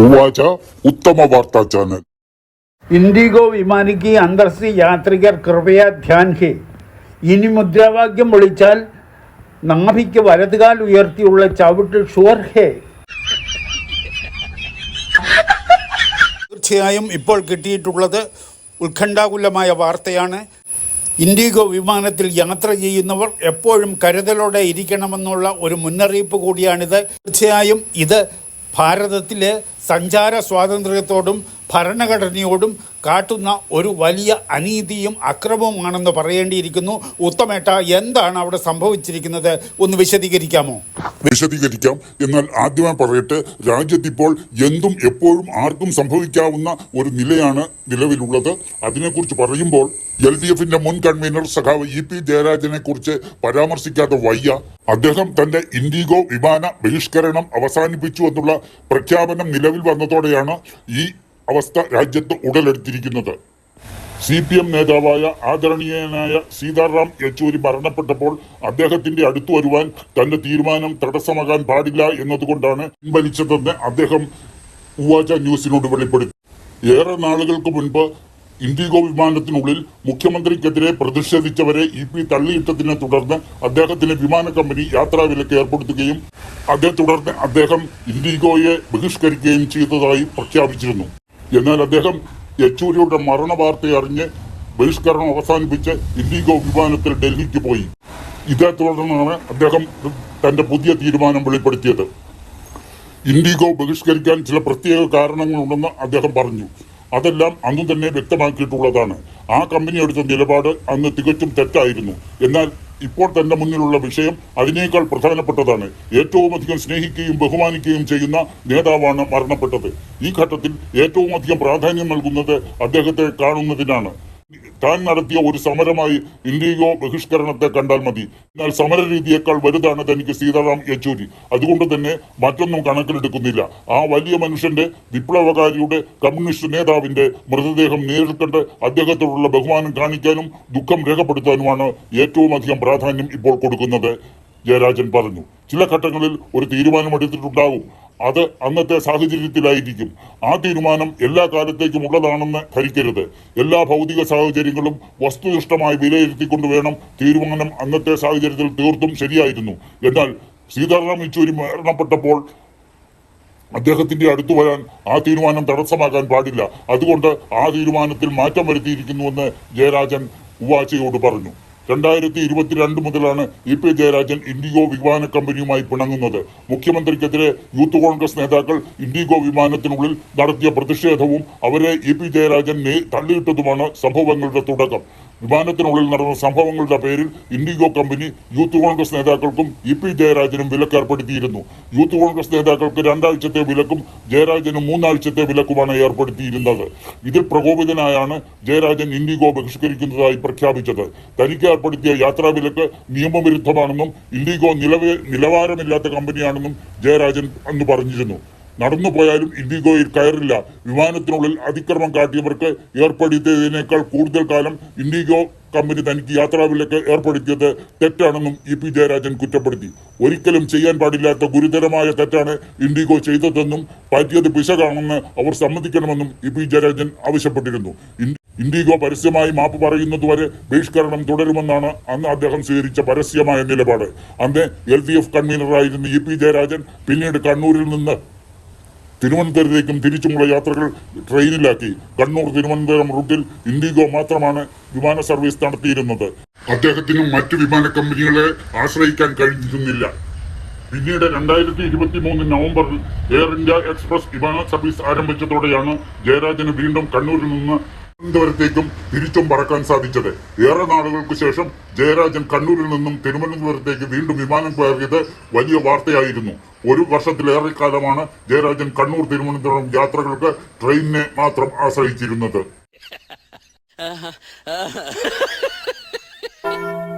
ഉവാച ഉത്തമ വാർത്താ ചാനൽ. ഇൻഡിഗോ വിമാനിക്ക് അന്തർസി യാത്രികർ കൃപയ ധ്യാൻ ഹേ ഇനി മുദ്രാവാക്യം വിളിച്ചാൽ നാഭിക്ക് വലതുകാൽ ഉയർത്തിയുള്ള ചവിട്ട് ഷുവർ ഹേ തീർച്ചയായും ഇപ്പോൾ കിട്ടിയിട്ടുള്ളത് ഉത്കണ്ഠാകുലമായ വാർത്തയാണ്. ഇൻഡിഗോ വിമാനത്തിൽ യാത്ര ചെയ്യുന്നവർ എപ്പോഴും കരുതലോടെ ഇരിക്കണമെന്നുള്ള ഒരു മുന്നറിയിപ്പ് കൂടിയാണിത്. തീർച്ചയായും ഇത് ഭാരതത്തിലെ സഞ്ചാര സ്വാതന്ത്ര്യത്തോടും ഭരണഘടനയോടും കാട്ടുന്ന ഒരു വലിയ അനീതിയും അക്രമവുമാണെന്ന് പറയേണ്ടിയിരിക്കുന്നു. ഉത്തമേട്ട എന്താണ് അവിടെ സംഭവിച്ചിരിക്കുന്നത്? ഒന്ന് വിശദീകരിക്കാമോ? വിശദീകരിക്കാം. എന്നാൽ ആദ്യമായി പറയട്ടെ രാജ്യത്തിപ്പോൾ എന്തും എപ്പോഴും ആർക്കും സംഭവിക്കാവുന്ന ഒരു നിലയാണ് നിലവിലുള്ളത്. അതിനെക്കുറിച്ച് പറയുമ്പോൾ എൽ ഡി എഫിന്റെ മുൻ കൺവീനർ സഖാവ് ഇ പി ജയരാജനെ കുറിച്ച് പരാമർശിക്കാത്ത വയ്യ. അദ്ദേഹം തന്റെ ഇൻഡിഗോ വിമാന ബഹിഷ്കരണം അവസാനിപ്പിച്ചു എന്നുള്ള പ്രഖ്യാപനം നിലവിൽ വന്നതോടെയാണ് ഈ അവസ്ഥ രാജ്യത്ത് ഉടലെടുത്തിരിക്കുന്നത്. സി പി എം നേതാവായ ആദരണീയനായ സീതാറാം യെച്ചൂരി മരണപ്പെട്ടപ്പോൾ അദ്ദേഹത്തിന്റെ അടുത്തു വരുവാൻ തന്റെ തീരുമാനം തടസ്സമാകാൻ പാടില്ല എന്നതുകൊണ്ടാണ് പിൻവലിച്ചതെന്ന് അദ്ദേഹം ഉവാച ന്യൂസിനോട് വെളിപ്പെടുത്തി. ഏറെ നാളുകൾക്ക് മുൻപ് ഇൻഡിഗോ വിമാനത്തിനുള്ളിൽ മുഖ്യമന്ത്രിക്കെതിരെ പ്രതിഷേധിച്ചവരെ ഇ പി തള്ളിയിട്ടതിനെ തുടർന്ന് അദ്ദേഹത്തിന് വിമാന കമ്പനി യാത്രാവിലക്ക് ഏർപ്പെടുത്തുകയും അതേ തുടർന്ന് അദ്ദേഹം ഇൻഡിഗോയെ ബഹിഷ്കരിക്കുകയും ചെയ്തതായി പ്രഖ്യാപിച്ചിരുന്നു. എന്നാൽ അദ്ദേഹം യെച്ചൂരിയുടെ മരണ വാർത്ത അറിഞ്ഞ് ബഹിഷ്കരണം അവസാനിപ്പിച്ച് ഇൻഡിഗോ വിമാനത്തിൽ ഡൽഹിക്ക് പോയി. ഇതേ തുടർന്നാണ് അദ്ദേഹം തന്റെ പുതിയ തീരുമാനം വെളിപ്പെടുത്തിയത്. ഇൻഡിഗോ ബഹിഷ്കരിക്കാൻ ചില പ്രത്യേക കാരണങ്ങളുണ്ടെന്ന് അദ്ദേഹം പറഞ്ഞു. അതെല്ലാം അന്ന് തന്നെ വ്യക്തമാക്കിയിട്ടുള്ളതാണ്. ആ കമ്പനി എടുത്ത നിലപാട് അന്ന് തികച്ചും തെറ്റായിരുന്നു. എന്നാൽ ഇപ്പോൾ തന്റെ മുന്നിലുള്ള വിഷയം അതിനേക്കാൾ പ്രധാനപ്പെട്ടതാണ്. ഏറ്റവും അധികം സ്നേഹിക്കുകയും ബഹുമാനിക്കുകയും ചെയ്യുന്ന നേതാവാണ് മരണപ്പെട്ടത്. ഈ ഘട്ടത്തിൽ ഏറ്റവും അധികം പ്രാധാന്യം നൽകുന്നത് അദ്ദേഹത്തെ കാണുന്നതിനാണ്. താൻ നടത്തിയ ഒരു സമരമായി ഇൻഡിഗോ ബഹിഷ്കരണത്തെ കണ്ടാൽ മതി. എന്നാൽ സമര രീതിയേക്കാൾ വലുതാണ് തനിക്ക് സീതാറാം യെച്ചൂരി. അതുകൊണ്ട് തന്നെ മറ്റൊന്നും കണക്കിലെടുക്കുന്നില്ല. ആ വലിയ മനുഷ്യന്റെ വിപ്ലവകാരിയുടെ കമ്മ്യൂണിസ്റ്റ് നേതാവിന്റെ മൃതദേഹം നേരിൽ അദ്ദേഹത്തോടുള്ള ബഹുമാനം കാണിക്കാനും ദുഃഖം രേഖപ്പെടുത്താനുമാണ് ഏറ്റവും അധികം പ്രാധാന്യം ഇപ്പോൾ കൊടുക്കുന്നത്. ജയരാജൻ പറഞ്ഞു. ചില ഘട്ടങ്ങളിൽ ഒരു തീരുമാനമെടുത്തിട്ടുണ്ടാകും. അത് അന്നത്തെ സാഹചര്യത്തിലായിരിക്കും. ആ തീരുമാനം എല്ലാ കാലത്തേക്കും ഉള്ളതാണെന്ന് ധരിക്കരുത്. എല്ലാ ഭൗതിക സാഹചര്യങ്ങളും വസ്തുനിഷ്ഠമായി വിലയിരുത്തിക്കൊണ്ട് വേണം തീരുമാനം അന്നത്തെ സാഹചര്യത്തിൽ തീർത്തും ശരിയായിരുന്നു. എന്നാൽ സീതാറാം യെച്ചൂരി മരണപ്പെട്ടപ്പോൾ അദ്ദേഹത്തിന്റെ അടുത്തു വരാൻ ആ തീരുമാനം തടസ്സമാക്കാൻ പാടില്ല. അതുകൊണ്ട് ആ തീരുമാനത്തിൽ മാറ്റം വരുത്തിയിരിക്കുന്നുവെന്ന് ജയരാജൻ ഉവാച്ചയോട് പറഞ്ഞു. രണ്ടായിരത്തി ഇരുപത്തിരണ്ട് മുതലാണ് ഇ പി ജയരാജൻ ഇൻഡിഗോ വിമാന കമ്പനിയുമായി പിണങ്ങുന്നത്. മുഖ്യമന്ത്രിക്കെതിരെ യൂത്ത് കോൺഗ്രസ് നേതാക്കൾ ഇൻഡിഗോ വിമാനത്തിനുള്ളിൽ നടത്തിയ പ്രതിഷേധവും അവരെ ഇ പി ജയരാജൻ തള്ളിയിട്ടതുമാണ് സംഭവങ്ങളുടെ തുടക്കം. വിമാനത്തിനുള്ളിൽ നടന്ന സംഭവങ്ങളുടെ പേരിൽ ഇൻഡിഗോ കമ്പനി യൂത്ത് കോൺഗ്രസ് നേതാക്കൾക്കും ഇ പി ജയരാജനും വിലക്കേർപ്പെടുത്തിയിരുന്നു യൂത്ത് കോൺഗ്രസ് നേതാക്കൾക്ക് രണ്ടാഴ്ചത്തെ വിലക്കും ജയരാജന് മൂന്നാഴ്ചത്തെ വിലക്കുമാണ് ഏർപ്പെടുത്തിയിരുന്നത്. ഇതിൽ പ്രകോപിതനായാണ് ജയരാജൻ ഇൻഡിഗോ ബഹിഷ്കരിക്കുന്നതായി പ്രഖ്യാപിച്ചത്. തനിക്ക് ഏർപ്പെടുത്തിയ യാത്രാ വിലക്ക് നിയമവിരുദ്ധമാണെന്നും ഇൻഡിഗോ നിലവേ നിലവാരമില്ലാത്ത കമ്പനിയാണെന്നും ജയരാജൻ അന്ന് പറഞ്ഞിരുന്നു. നടന്നു പോയാലും ഇൻഡിഗോയിൽ കയറില്ല. വിമാനത്തിനുള്ളിൽ അതിക്രമം കാട്ടിയവർക്ക് ഏർപ്പെടുത്തിയതിനേക്കാൾ കൂടുതൽ കാലം ഇൻഡിഗോ കമ്പനി തനിക്ക് യാത്രാവിലക്ക് ഏർപ്പെടുത്തിയത് തെറ്റാണെന്നും ഇ പി ജയരാജൻ കുറ്റപ്പെടുത്തി. ഒരിക്കലും ചെയ്യാൻ പാടില്ലാത്ത ഗുരുതരമായ തെറ്റാണ് ഇൻഡിഗോ ചെയ്തതെന്നും പറ്റിയത് പിശകാണെന്ന് അവർ സമ്മതിക്കണമെന്നും ഇ പി ജയരാജൻ ആവശ്യപ്പെട്ടിരുന്നു. ഇൻ- ഇൻഡിഗോ പരസ്യമായി മാപ്പ് പറയുന്നതുവരെ ബഹിഷ്കരണം തുടരുമെന്നാണ് അന്ന് അദ്ദേഹം സ്വീകരിച്ച പരസ്യമായ നിലപാട്. അന്ന് എൽ ഡി എഫ് കൺവീനറായിരുന്ന ഇ പി ജയരാജൻ പിന്നീട് കണ്ണൂരിൽ നിന്ന് തിരുവനന്തപുരത്തേക്കും തിരിച്ചുമുള്ള യാത്രകൾ ട്രെയിനിലാക്കി. കണ്ണൂർ തിരുവനന്തപുരം റൂട്ടിൽ ഇൻഡിഗോ മാത്രമാണ് വിമാന സർവീസ് നടത്തിയിരുന്നത്. അദ്ദേഹത്തിനും മറ്റു വിമാന കമ്പനികളെ ആശ്രയിക്കാൻ കഴിഞ്ഞിരുന്നില്ല. പിന്നീട് രണ്ടായിരത്തി ഇരുപത്തി മൂന്ന് നവംബറിൽ എയർ ഇന്ത്യ എക്സ്പ്രസ് വിമാന സർവീസ് ആരംഭിച്ചതോടെയാണ് ജയരാജന് വീണ്ടും കണ്ണൂരിൽ നിന്ന് തിരുവനന്തപുരത്തേക്കും തിരിച്ചും പറക്കാൻ സാധിച്ചത്. ഏറെ നാളുകൾക്ക് ശേഷം ജയരാജൻ കണ്ണൂരിൽ നിന്നും തിരുവനന്തപുരത്തേക്ക് വീണ്ടും വിമാനം കയറിയത് വലിയ വാർത്തയായിരുന്നു. ഒരു വർഷത്തിലേറെ കാലമാണ് ജയരാജൻ കണ്ണൂർ തിരുവനന്തപുരം യാത്രകൾക്ക് ട്രെയിനിനെ മാത്രം ആശ്രയിച്ചിരുന്നത്.